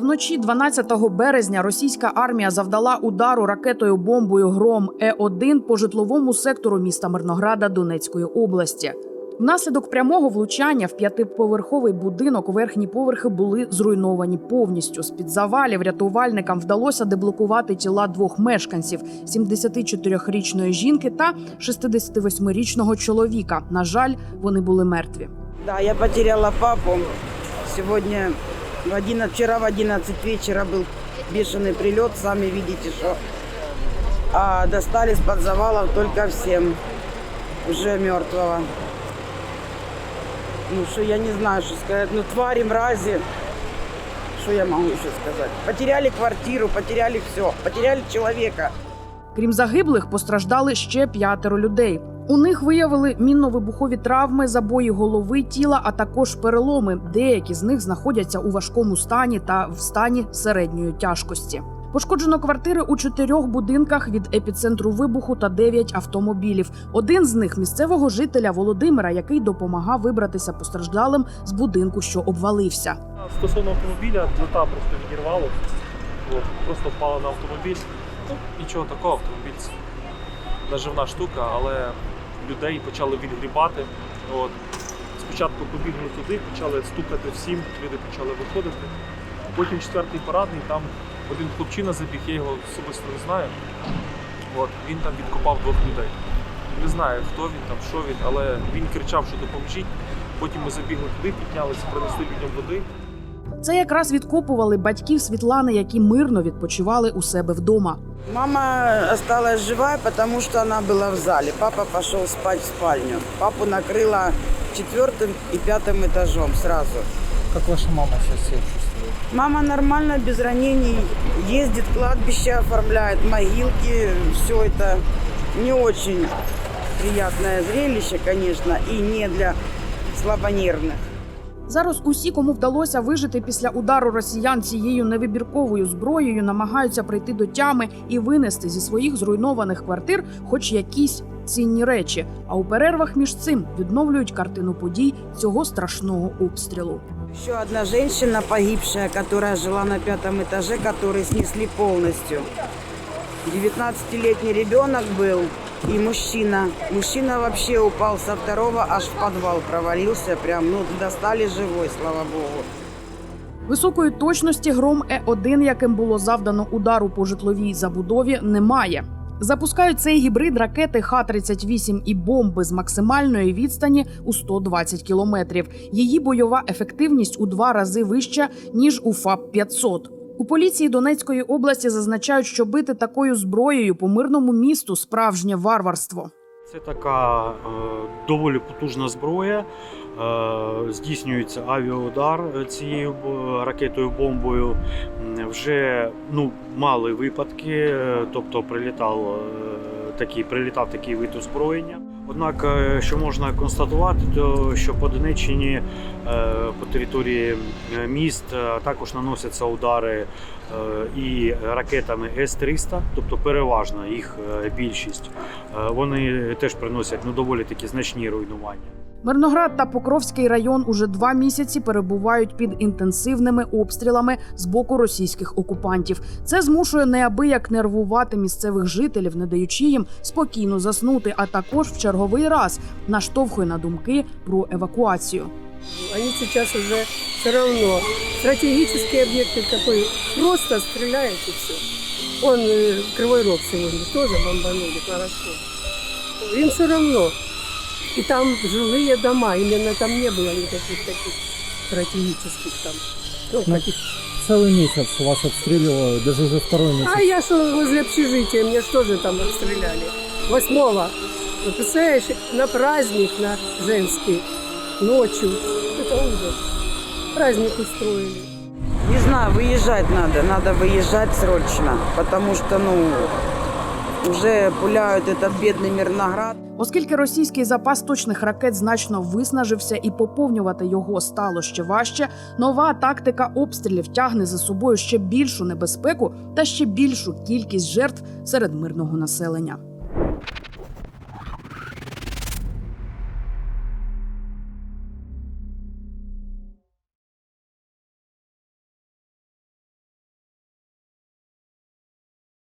Вночі 12 березня російська армія завдала удару ракетою бомбою Гром Е1 по житловому сектору міста Мирнограда Донецької області. Внаслідок прямого влучання в п'ятиповерховий будинок верхні поверхи були зруйновані повністю. З під завалів рятувальникам вдалося деблокувати тіла двох мешканців: 74-річної жінки та 68-річного чоловіка. На жаль, вони були мертві. Да, я потеряла папу. Сегодня в 11, вчера в 11 вечера был бешеный прилет, сами видите, что а достали из-под завалов только всем уже мертвого. Ну что я не знаю, что сказать. Ну твари, мрази. Что я могу еще сказать? Потеряли квартиру, потеряли все, потеряли человека. Крім загиблих, постраждали ще п'ятеро людей. У них виявили мінно-вибухові травми, забої голови, тіла, а також переломи. Деякі з них знаходяться у важкому стані та в стані середньої тяжкості. Пошкоджено квартири у чотирьох будинках від епіцентру вибуху та дев'ять автомобілів. Один з них місцевого жителя Володимира, який допомагав вибратися постраждалим з будинку, що обвалився. Стосовно автомобіля, плита просто відірвало, просто впала на автомобіль. Ну, нічого такого, автомобіль наживна штука, але людей почали відгрібати. От. Спочатку побігли туди, почали стукати всім, люди почали виходити. Потім четвертий парадний, там один хлопчина забіг, я його особисто не знаю. От, він там відкопав двох людей. Не знаю, хто він там, що він, але він кричав, що допоможіть. Потім ми забігли туди, піднялися, принесли людям води. Це якраз відкопували батьків Світлани, які мирно відпочивали у себе вдома. Мама осталась живая, потому что она была в зале. Папа пошел спать в спальню. Папу накрыло четвертым и пятым этажом сразу. Как ваша мама сейчас себя чувствует? Мама нормально, без ранений, ездит, кладбище оформляет, могилки, все это не очень приятное зрелище, конечно, и не для слабонервных. Зараз усі, кому вдалося вижити після удару росіян цією невибірковою зброєю, намагаються прийти до тями і винести зі своїх зруйнованих квартир хоч якісь цінні речі. А у перервах між цим відновлюють картину подій цього страшного обстрілу. Еще одна женщина погибшая, которая жила на пятом этаже, который снесли полностью. 19-летний ребенок был и мужчина. Мужчина вообще упал со второго, аж в подвал провалился. Прям, ну, достали живой, слава богу. Високої точності гром Е1, яким було завдано удару по житловій забудові, немає. Запускають цей гібрид ракети Х-38 і бомби з максимальної відстані у 120 кілометрів. Її бойова ефективність у два рази вища ніж у ФАП 500 У поліції Донецької області зазначають, що бити такою зброєю по мирному місту справжнє варварство. Це така е, доволі потужна зброя. Е, здійснюється авіаудар цією ракетою бомбою. Вже ну, мали випадки, е, тобто прилітав, е, такий, прилітав такий вид озброєння. Однак, е, що можна констатувати, то що по Донеччині е, по території е, міст також наносяться удари і ракетами С-300, тобто переважна їх більшість. Вони теж приносять ну, доволі такі значні руйнування. Мирноград та Покровський район уже два місяці перебувають під інтенсивними обстрілами з боку російських окупантів. Це змушує неабияк нервувати місцевих жителів, не даючи їм спокійно заснути, а також в черговий раз наштовхує на думки про евакуацію. Они сейчас уже все равно стратегические объекты какой просто стреляют и все. Он э, Кривой Рог сегодня тоже бомбанули хорошо. Им все равно. И там жилые дома, именно там не было никаких таких стратегических там. Ну, Ну, каких- Целый месяц вас обстреливают, даже уже второй месяц. А я что возле общежития, мне что же там обстреляли? Восьмого. Вы представляешь, на праздник, на женский, ночью. Это ужас. Праздник устроили. Не знаю, выезжать надо, надо выезжать срочно, потому что, ну, уже пуляють этот бедный Мирноград. Оскільки російський запас точних ракет значно виснажився і поповнювати його стало ще важче, нова тактика обстрілів тягне за собою ще більшу небезпеку та ще більшу кількість жертв серед мирного населення.